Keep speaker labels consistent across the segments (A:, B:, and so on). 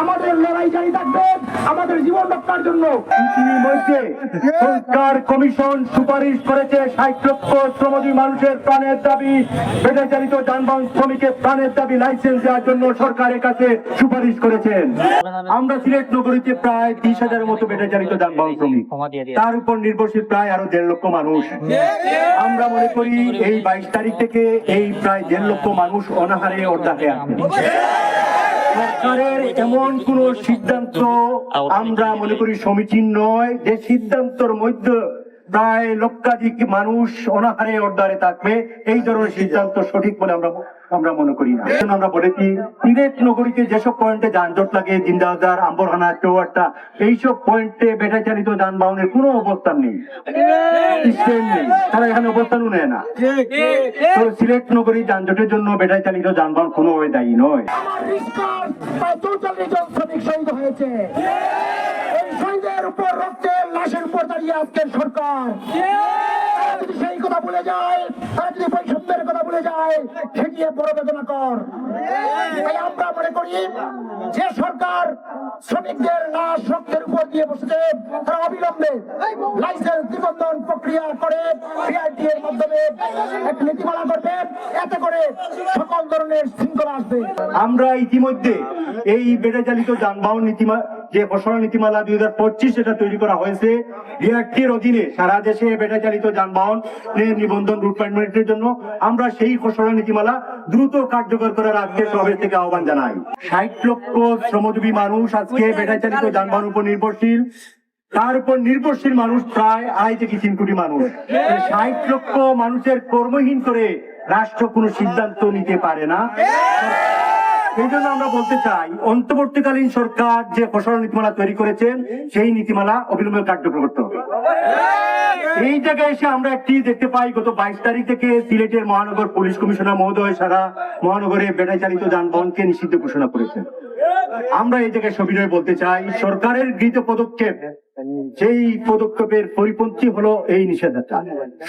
A: আমাদের লড়াই জারি থাকবে। আমাদের জীবন রক্ষার জন্য
B: ইতিমধ্যে সরকার, কমিশন সুপারিশ করেছে। ষাট লক্ষ শ্রমজীবী মানুষের প্রাণের দাবি। বেটাচালিত যানবাহন শ্রমিকের প্রাণের দাবি লাইসেন্স দেওয়ার জন্য সরকারের কাছে সুপারিশ করেছেন। আমরা সিলেট নগরীতে প্রায় তিরিশ হাজারের মতো বেটাচালিত যানবাহন শ্রমিক। তার উপর নির্ভরশীল প্রায় আরও দেড় লক্ষ মানুষ। আমরা মনে করি এই বাইশ তারিখ থেকে এই প্রায় দেড় লক্ষ মানুষ অনাহারে অর্ধাকে আছে। সরকারের এমন কোন সিদ্ধান্ত আমরা মনে করি সমীচীন নয়। যে সিদ্ধান্তর মধ্যে প্রায় লক্ষাধিক মানুষ অনাহারে অর্ধারে থাকবে। এই ধরনের সিদ্ধান্ত সঠিক বলে আমরা আমরা মনে করি না। এখন আমরা বলেছি সিলেট নগরীতে যেসব পয়েন্টে যানজট লাগে, জিন্দাবাজার আম্বরহানা চৌহাট্টা এইসব পয়েন্টে বেটা চালিত যানবাহনের কোনো অবস্থান নেই। তারা এখানে অবস্থানও নেয় না। তো সিলেট নগরী যানজটের জন্য বেটায় চালিত যানবাহন কোনো দায়ী নয়।
A: শহীদ হয়েছে। লাশের উপর দাঁড়িয়ে আজকের সরকার তারা যদি সেই কথা ভুলে যায় তারা যদি বৈষম্যের কথা ভুলে যায় সেটি বড় বেদনা কর। তাই আমরা মনে করি যে সরকার শ্রমিকদের লাশ রক্তের উপর দিয়ে বসেছে তারা অবিলম্বে লাইসেন্স নিবন্ধন প্রক্রিয়া করে সিআইটি এর মাধ্যমে এক নীতিমালা করবে। এতে করে সকল ধরনের শৃঙ্খলা আসবে।
B: আমরা ইতিমধ্যে এই বেড়ে চালিত যানবাহন নীতিমা যে ঘোষণা নীতিমালা দুই হাজার পঁচিশ এটা তৈরি করা হয়েছে রিয়াক্টির অধীনে সারা দেশে বেড়ে চালিত যানবাহন নিবন্ধন রুট পারমিটের জন্য আমরা সেই ঘোষণা নীতিমালা দ্রুত কার্যকর করার আজকে সবের থেকে আহ্বান জানাই। ষাট লক্ষ শ্রমজীবী মানুষ আজকে বেড়ে চালিত যানবাহন উপর নির্ভরশীল। তার উপর নির্ভরশীল মানুষ প্রায় আড়াই থেকে তিন কোটি মানুষ। ষাট লক্ষ মানুষের কর্মহীন করে রাষ্ট্র কোনো সিদ্ধান্ত নিতে পারে না। এই জন্য আমরা বলতে চাই, অন্তর্বর্তীকালীন সরকার যে ঘোষণা নীতিমালা তৈরি করেছেন, সেই নীতিমালা অবিলম্বে কার্যকর করতে হবে। এই জায়গায় এসে আমরা একটি দেখতে পাই, গত বাইশ তারিখ থেকে সিলেটের মহানগর পুলিশ কমিশনার মহোদয় সারা মহানগরে বেটাই চালিত যানবাহনকে নিষিদ্ধ ঘোষণা করেছেন। আমরা এই জায়গায় সবিনয় বলতে চাই, সরকারের গৃহীত পদক্ষেপ সেই পদক্ষেপের পরিপন্থী হলো এই নিষেধাজ্ঞা।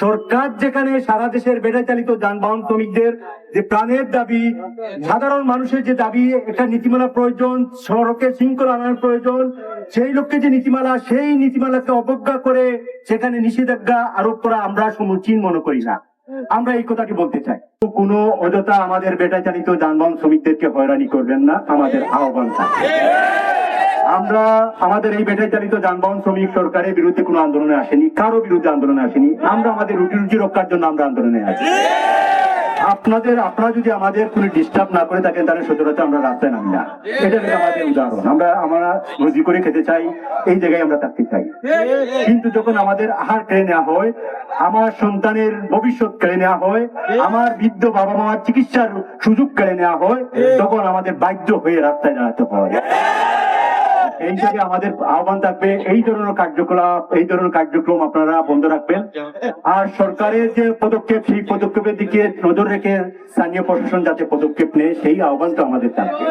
B: সরকার যেখানে সারা দেশের বেড়ে চালিত যানবাহন শ্রমিকদের যে প্রাণের দাবি, সাধারণ মানুষের যে দাবি, একটা নীতিমালা প্রয়োজন, সড়কে শৃঙ্খলা আনার প্রয়োজন, সেই লক্ষ্যে যে নীতিমালা, সেই নীতিমালাকে অবজ্ঞা করে সেখানে নিষেধাজ্ঞা আরোপ করা আমরা সমুচীন মনে করি না। আমরা এই কথাটি বলতে চাই। কোনো অযথা আমাদের বেটা চালিত যানবাহন শ্রমিকদেরকে হয়রানি করবেন না, আমাদের আহ্বান থাকে আমরা আমাদের এই ব্যাটারি চালিত যানবাহন শ্রমিক সরকারের বিরুদ্ধে কোনো আন্দোলনে আসেনি, কারও বিরুদ্ধে আন্দোলনে আসেনি। আমরা আমাদের রুটি রুজি রক্ষার জন্য আমরা আন্দোলনে আছি। আপনাদের, আপনারা যদি আমাদের কোনো ডিস্টার্ব না করে থাকেন, তাহলে সচরাচর আমরা রাস্তায় নামি না। এটা আমাদের উদাহরণ। আমরা আমরা রুজি করে খেতে চাই, এই জায়গায় আমরা থাকতে চাই। কিন্তু যখন আমাদের আহার কেড়ে নেওয়া হয়, আমার সন্তানের ভবিষ্যৎ কেড়ে নেওয়া হয়, আমার বৃদ্ধ বাবা মার চিকিৎসার সুযোগ কেড়ে নেওয়া হয়, তখন আমাদের বাধ্য হয়ে রাস্তায় দাঁড়াতে হয়। এই থেকে আমাদের আহ্বান থাকবে, এই ধরনের কার্যকলাপ, এই ধরনের কার্যক্রম আপনারা বন্ধ রাখবেন। আর সরকারের যে পদক্ষেপ, সেই পদক্ষেপের দিকে নজর রেখে স্থানীয় প্রশাসন যাতে পদক্ষেপ নেয়, সেই আহ্বান তো আমাদের থাকবে।